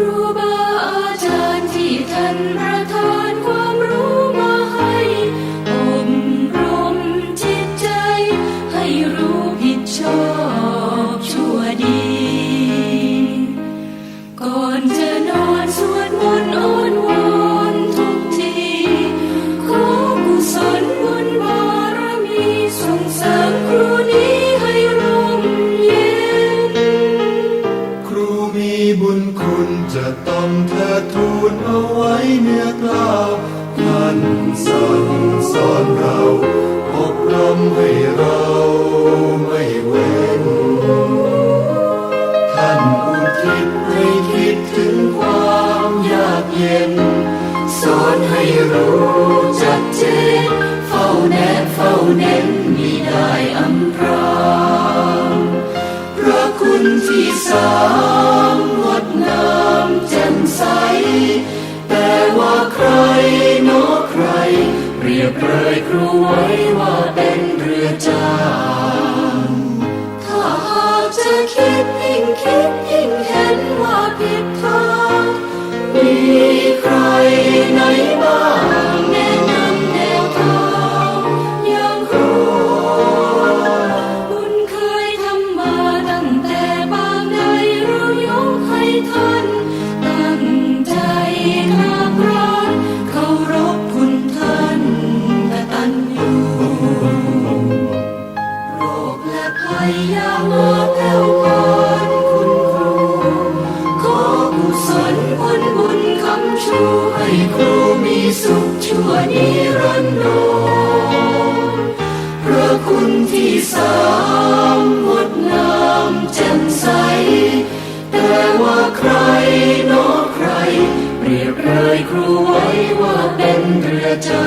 ครูบาอาจารย์ที่ท่านประทานความำเธอทูลเอาไว้เนื้อกล่าวท่านสั่งสอนเราอบรมให้เราไม่เว้นท่านอุทิศ เปรียบเลยครูไว้ว่าเป็นเรือ ชูให้ครูมีสุขชั่วนิรันดรพระคุณที่สามงดงามแจ่ใส แต่ว่าใครนใครเรียบเลยครูไว้ว่าเป็นเรือจ้า